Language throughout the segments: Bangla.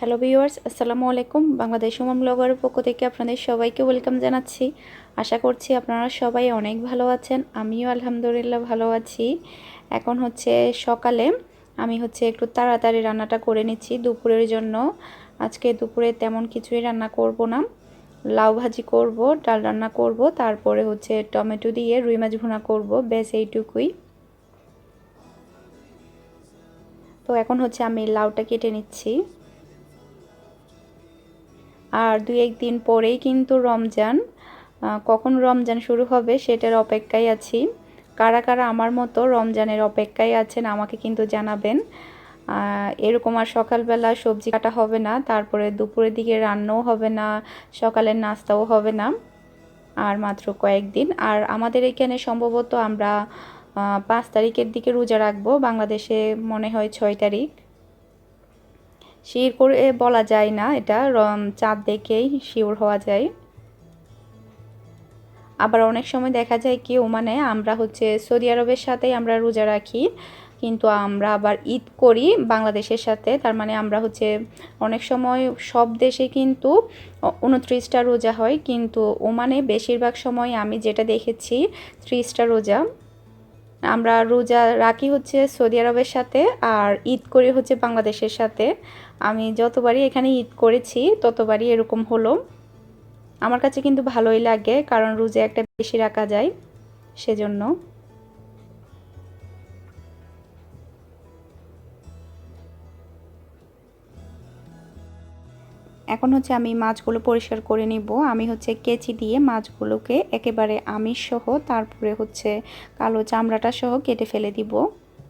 হ্যালো ভিউয়ার্স আসসালামু আলাইকুম বাংলাদেশ উমাম ব্লগারের পক্ষ থেকে আপনাদের সবাইকে ওয়েলকাম জানাচ্ছি। আশা করছি আপনারা সবাই অনেক ভালো আছেন। আমিও আলহামদুলিল্লাহ ভালো আছি। এখন হচ্ছে সকালে আমি হচ্ছে একটু তাড়াতাড়ি রান্নাটা করে নিচ্ছি দুপুরের জন্য। আজকে দুপুরে তেমন কিছুই রান্না করব না। লাউ ভাজি করব, ডাল রান্না করব, তারপরে হচ্ছে টমেটো দিয়ে রুই মাছ ভুনা করব, ব্যাস এইটুকুই। তো এখন হচ্ছে আমি লাউটা কেটে নিচ্ছি। আর দুই একদিন পরেই কিন্তু রমজান। কখন রমজান শুরু হবে সেটার অপেক্ষায় আছি। কারা কারা আমার মতো রমজানের অপেক্ষায় আছেন আমাকে কিন্তু জানাবেন। এরকম আর সকালবেলা সবজি কাটা হবে না, তারপরে দুপুরের দিকে রান্নাও হবে না, সকালের নাস্তাও হবে না, আর মাত্র কয়েকদিন আর আমাদের এখানে সম্ভবত আমরা পাঁচ তারিখের দিকে রোজা রাখব, বাংলাদেশে মনে হয় ছয় তারিখ। শির করে বলা যায় না এটা চাঁদ দেখেই শিওর হওয়া যায়। আবার অনেক সময় দেখা যায় কি মানে আমরা হচ্ছে সৌদি আরবের সাথেই আমরা রোজা রাখি, কিন্তু আমরা আবার ঈদ করি বাংলাদেশের সাথে, তার মানে আমরা হচ্ছে অনেক সময় সব দেশে কিন্তু উনত্রিশটা রোজা হয়, কিন্তু ওমানে বেশিরভাগ সময় আমি যেটা দেখেছি ত্রিশটা রোজা। আমরা রোজা রাখি হচ্ছে সৌদি আরবের সাথে আর ঈদ করি হচ্ছে বাংলাদেশের সাথে। আমি যতবারই এখানে ঈদ করেছি, ততবারই এরকম হলো। আমার কাছে কিন্তু ভালোই লাগে কারণ রোজা একটা বেশি রাখা যায়, সেজন্য। এখন হচ্ছে আমি মাছগুলো পরিষ্কার করে নিব। আমি হচ্ছে কেচি দিয়ে মাছগুলোকে একেবারে আমিষ সহ তারপরে হচ্ছে কালো চামড়াটা সহ কেটে ফেলে দিব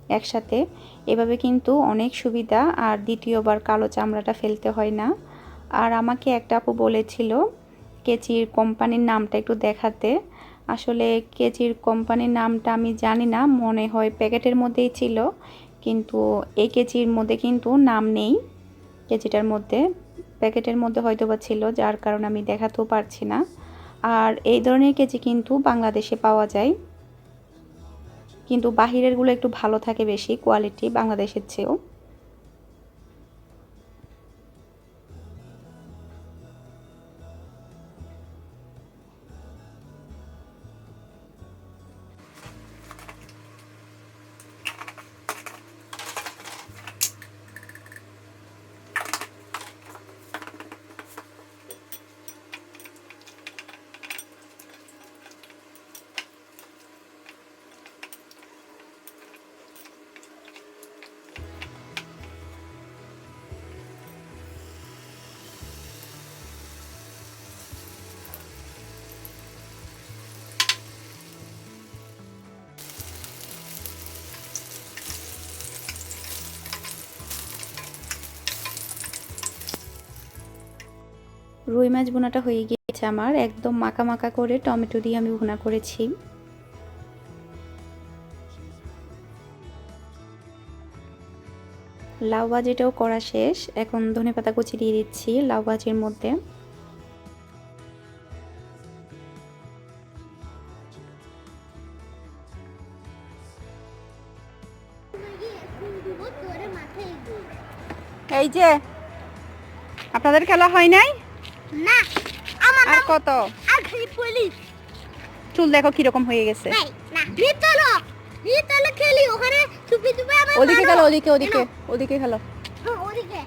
একসাথে। এভাবে কিন্তু অনেক সুবিধা, আর দ্বিতীয়বার কালো চামড়াটা ফেলতে হয় না। আর আমাকে একটা আপু বলেছিল কেচির কোম্পানির নামটা একটু দেখাতে। আসলে কেচির কোম্পানির নামটা আমি জানি না, মনে হয় প্যাকেটের মধ্যেই ছিল। কিন্তু এই কেচির মধ্যে কিন্তু নাম নেই, কেচিটার মধ্যে। প্যাকেটের মধ্যে হয়তো বা ছিল, যার কারণে আমি দেখাতেও পারছি না। আর এই ধরনের কেজি কিন্তু বাংলাদেশে পাওয়া যায়। কিন্তু বাহিরেরগুলো একটু ভালো থাকে বেশি কোয়ালিটি বাংলাদেশের চেয়েও। রুই মাছ বোনাটা হয়ে গিয়েছে আমার। একদম মাকা মাকা করে টমেটো দিয়ে আমি ভুনা করেছি। লাউ ভাজিটাও করা শেষ। এখন ধনে পাতা কুচি দিয়ে দিচ্ছি লাউ ভাজির মধ্যে। এই যে, আপনাদের খেলা হয় নাই? না আমার আর কত? আর খালি পুলিশ চুল দেখো কীরকম হয়ে গেছে। না ভিতরে ভিতরে খেলি ওখানে চুপি চুপি ওদিকে। খেলো ওদিকে ওদিকে ওদিকে খেলো। হ্যাঁ, ওদিকে।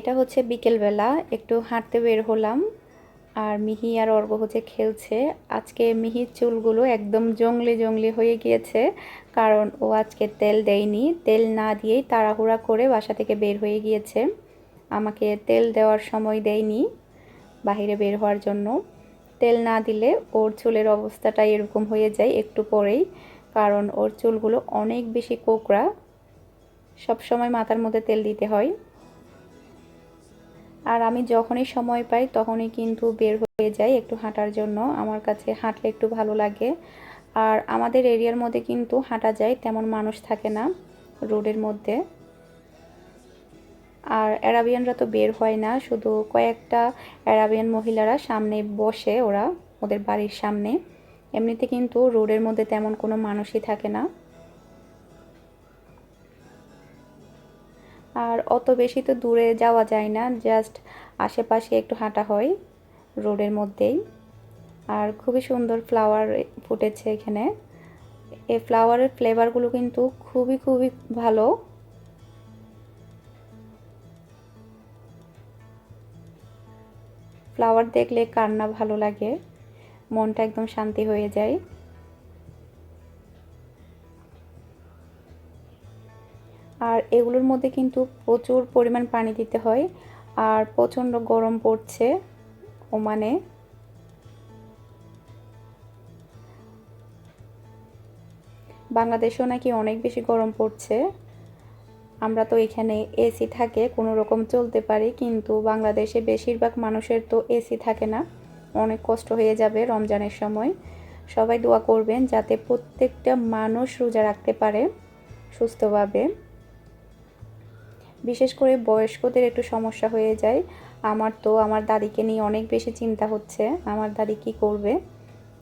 এটা হচ্ছে বিকেলবেলা, একটু হাঁটতে বের হলাম। আর মিহি আর অর্ঘ হচ্ছে খেলছে। আজকে মিহির চুলগুলো একদম জংলি জংলি হয়ে গিয়েছে, কারণ ও আজকে তেল দেয়নি। তেল না দিয়েই তাড়াহুড়া করে বাসা থেকে বের হয়ে গিয়েছে। আমাকে তেল দেওয়ার সময় দেয়নি বাহিরে বের হওয়ার জন্য। তেল না দিলে ওর চুলের অবস্থাটা এরকম হয়ে যায় একটু পরেই, কারণ ওর চুলগুলো অনেক বেশি কোকড়া। সবসময় মাথার মধ্যে তেল দিতে হয়। আর আমি যখনই সময় পাই তখনই কিন্তু বের হয়ে যাই একটু হাঁটার জন্য। আমার কাছে হাঁটলে একটু ভালো লাগে। আর আমাদের এরিয়ার মধ্যে কিন্তু হাঁটা যায়, তেমন মানুষ থাকে না রোডের মধ্যে। আর অ্যারাবিয়ানরা তো বের হয় না, শুধু কয়েকটা অ্যারাবিয়ান মহিলারা সামনে বসে ওরা, ওদের বাড়ির সামনে। এমনিতে কিন্তু রোডের মধ্যে তেমন কোনো মানুষই থাকে না। আর অত বেশি তো দূরে যাওয়া যায় না জাস্ট আশেপাশে একটু হাঁটা হয় রোডের মধ্যেই। আর খুবই সুন্দর ফ্লাওয়ার ফুটেছে এখানে। এই ফ্লাওয়ারের ফ্লেভারগুলো কিন্তু খুবই খুবই ভালো। ফ্লাওয়ার দেখলে কার না ভালো লাগে, মনটা একদম শান্তি হয়ে যায়। এগুলোর মধ্যে কিন্তু প্রচুর পরিমাণ পানি দিতে হয় আর প্রচণ্ড গরম পড়ছে ওমানে। বাংলাদেশেও নাকি অনেক বেশি গরম পড়ছে। আমরা তো এখানে এসি থাকে, কোনো রকম চলতে পারি, কিন্তু বাংলাদেশে বেশিরভাগ মানুষের তো এসি থাকে না। অনেক কষ্ট হয়ে যাবে রমজানের সময়। সবাই দোয়া করবেন যাতে প্রত্যেকটা মানুষ রোজা রাখতে পারে সুস্থভাবে। বিশেষ করে বয়স্কদের একটু সমস্যা হয়ে যায়। আমার তো, আমার দাদিকে নিয়ে অনেক বেশি চিন্তা হচ্ছে। আমার দাদি কি করবে?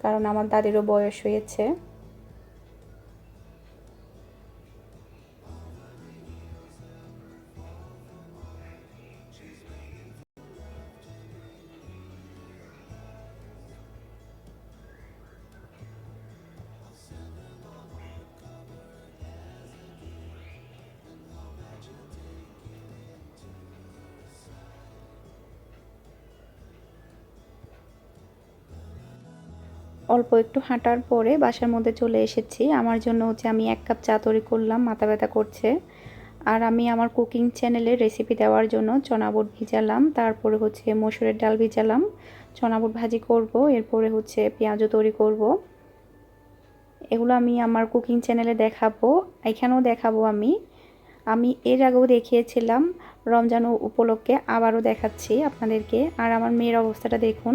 কারণ আমার দাদিরও বয়স হয়েছে। অল্প একটু হাঁটার পরে বাসার মধ্যে চলে এসেছি। আমার জন্য হচ্ছে আমি এক কাপ চা তৈরি করলাম, মাথা ব্যথা করছে। আর আমি আমার কুকিং চ্যানেলে রেসিপি দেওয়ার জন্য চনাবুট ভিজালাম, তারপরে হচ্ছে মসুরের ডাল ভিজালাম, চনাবুট ভাজি করব, এরপরে হচ্ছে পেঁয়াজও তৈরি করব। এগুলো আমি আমার কুকিং চ্যানেলে দেখাবো, এখানেও দেখাবো আমি। আমি এর আগেও দেখিয়েছিলাম, রমজান উপলক্ষে আবারও দেখাচ্ছি আপনাদেরকে। আর আমার মেয়ের অবস্থাটা দেখুন।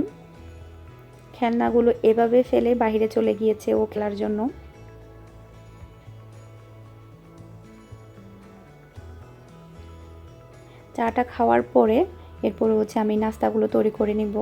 খেলনাগুলো এভাবে ফেলে বাহিরে চলে গিয়েছে ও খেলার জন্য। চাটা খাওয়ার পরে এরপরে হচ্ছে আমি নাস্তাগুলো তৈরি করে নিব।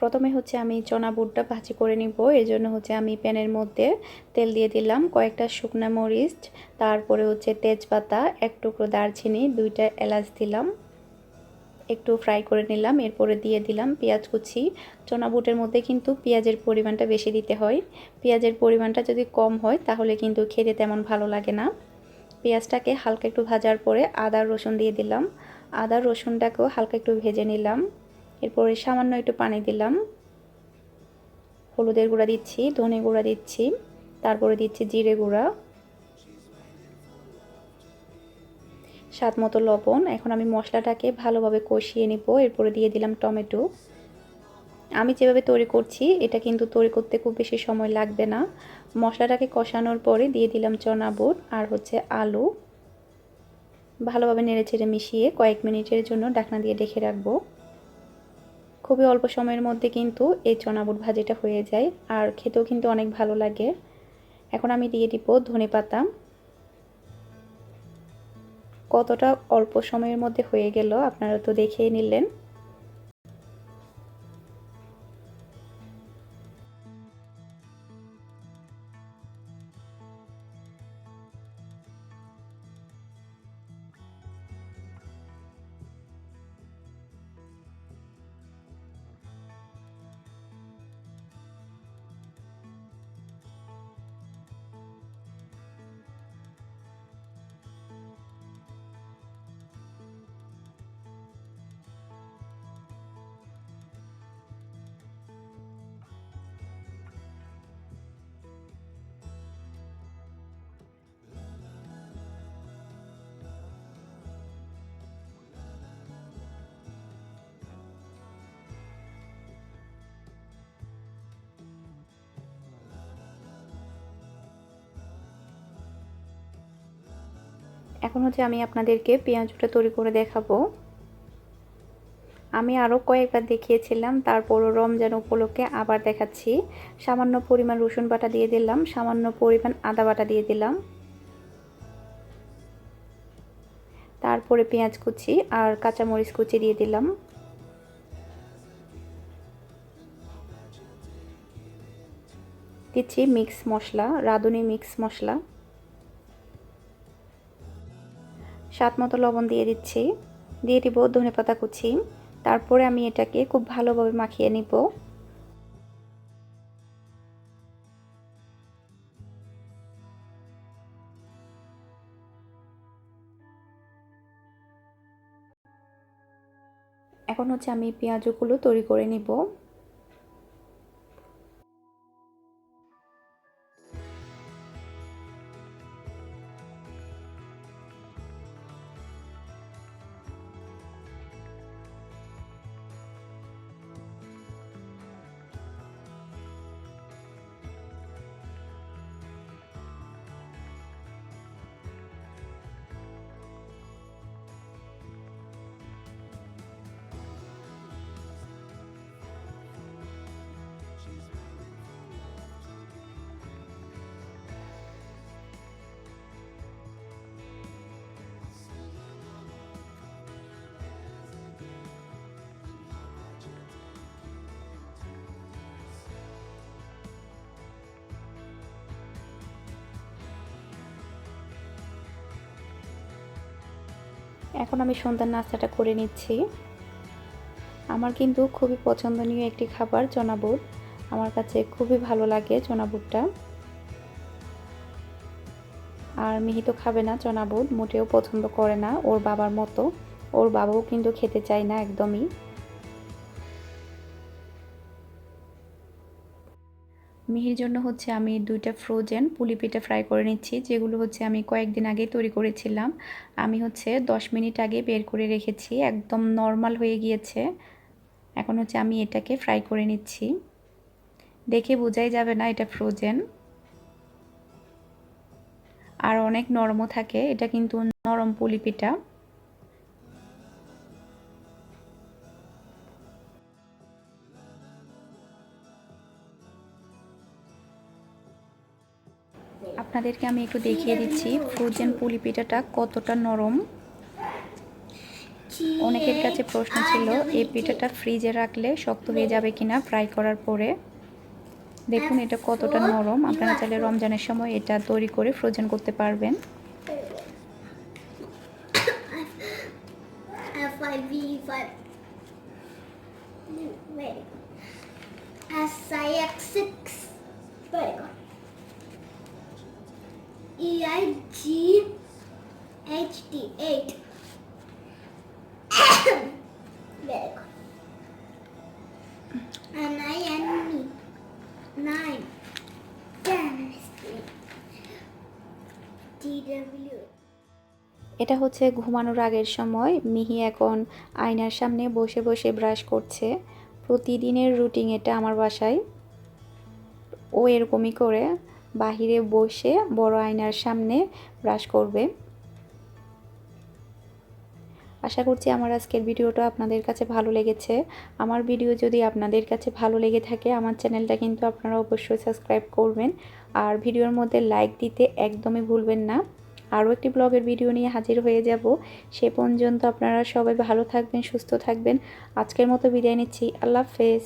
প্রথমে হচ্ছে আমি চনা বুটটা ভাজি করে নিব। এর জন্য হচ্ছে আমি প্যানের মধ্যে তেল দিয়ে দিলাম কয়েকটা শুকনা মরিচ, তারপরে হচ্ছে তেজপাতা, এক টুকরো দারচিনি, দুইটা এলাচ দিলাম। একটু ফ্রাই করে নিলাম, এরপরে দিয়ে দিলাম পেঁয়াজ কুচি। চনা বুটের মধ্যে কিন্তু পেঁয়াজের পরিমাণটা বেশি দিতে হয়। পেঁয়াজের পরিমাণটা যদি কম হয়, তাহলে কিন্তু খেতে তেমন ভালো লাগে না। পেঁয়াজটাকে হালকা একটু ভাজার পরে আদা রসুন দিয়ে দিলাম। আদা রসুনটাকেও হালকা একটু ভেজে নিলাম। এরপরে সামান্য একটু পানি দিলাম। হলুদের গুঁড়া দিচ্ছি, ধনে গুঁড়া দিচ্ছি, তারপরে দিচ্ছি জিরে গুঁড়া। স্বাদ মতো লবণ। এখন আমি মশলাটাকে ভালোভাবে কষিয়ে নিব। এরপরে দিয়ে দিলাম টমেটো। আমি যেভাবে তৈরি করছি, এটা কিন্তু তৈরি করতে খুব বেশি সময় লাগবে না। মশলাটাকে কষানোর পরে দিয়ে দিলাম চনা বুট আর হচ্ছে আলু। ভালোভাবে নেড়ে চেড়ে মিশিয়ে কয়েক মিনিটের জন্য ডাকনা দিয়ে ডেকে রাখব। খুবই অল্প সময়ের মধ্যে কিন্তু এই চনাবুট ভাজিটা হয়ে যায়। আর খেতেও কিন্তু অনেক ভালো লাগে। এখন আমি দিয়ে দিব ধনে পাতা। কতটা অল্প সময়ের মধ্যে হয়ে গেল আপনারা তো দেখেই নিলেন। এখন হচ্ছে আমি আপনাদেরকে পেঁয়াজটা তৈরি করে দেখাবো। আমি আরও কয়েকবার দেখিয়েছিলাম, তারপরও রমজান উপলক্ষে আবার দেখাচ্ছি। সামান্য পরিমাণ রসুন বাটা দিয়ে দিলাম, সামান্য পরিমাণ আদা বাটা দিয়ে দিলাম। তারপরে পেঁয়াজ কুচি আর কাঁচামরিচ কুচি দিয়ে দিলাম। দিচ্ছি মিক্স মশলা, রাঁধুনি মিক্স মশলা। স্বাদ মতো লবণ দিয়ে দিচ্ছি। দিয়ে দিব ধনে পাতা কুচি। তারপরে আমি এটাকে খুব ভালোভাবে মাখিয়ে নিব। এখন হচ্ছে আমি পেঁয়াজগুলো তৈরি করে নিব। এখন আমি সন্ধ্যার নাস্তাটা করে নিচ্ছি। আমার কিন্তু খুবই পছন্দনীয় একটি খাবার চনাবুট। আমার কাছে খুবই ভালো লাগে চনাবুটটা। আর মিহি তো খাবে না চনাবুট, মোটেও পছন্দ করে না ওর বাবার মতো। ওর বাবাও কিন্তু খেতে চায় না একদমই। মিহির জন্য হচ্ছে আমি দুইটা ফ্রোজেন পুলি পিঠা ফ্রাই করে নিচ্ছি, যেগুলো হচ্ছে আমি কয়েকদিন আগে তৈরি করেছিলাম। আমি হচ্ছে দশ মিনিট আগে বের করে রেখেছি, একদম নর্মাল হয়ে গিয়েছে। এখন হচ্ছে আমি এটাকে ফ্রাই করে নিচ্ছি। দেখে বোঝাই যাবে না এটা ফ্রোজেন আর অনেক নরমও থাকে, এটা কিন্তু নরম পুলি পিঠা। আপনাদেরকে আমি একটু দেখিয়ে দিচ্ছি। ফ্রোজেন পুলি পিঠাটা কতটা নরম? অনেকের কাছে প্রশ্ন ছিল, এই পিঠাটা ফ্রিজে রাখলে শক্ত হয়ে যাবে কিনা ফ্রাই করার পরে? দেখুন এটা কতটা নরম। আপনারা চাইলে রমজানের সময় এটা তৈরি করে ফ্রোজেন করতে পারবেন। I. I X six. Very good. E I G H T eight. Very I N E nine. এটা হচ্ছে ঘুমানোর আগের সময় মিহি এখন আয়নার সামনে বসে বসে ব্রাশ করছে প্রতিদিনের রুটিন এটা আমার বাসায় ও এরকমই করে বাহিরে বসে বড় আয়নার সামনে ব্রাশ করবে। আশা করছি আমার আজকের ভিডিওটা আপনাদের কাছে ভালো লেগেছে। আমার ভিডিও যদি আপনাদের কাছে ভালো লেগে থাকে, আমার চ্যানেলটা কিন্তু আপনারা অবশ্যই সাবস্ক্রাইব করবেন। আর ভিডিওর মধ্যে লাইক দিতে একদমই ভুলবেন না। আরও একটি ব্লগের ভিডিও নিয়ে হাজির হয়ে যাব। সে পর্যন্ত আপনারা সবাই ভালো থাকবেন, সুস্থ থাকবেন। আজকের মতো বিদায় নিচ্ছি। আল্লাহ হাফেজ।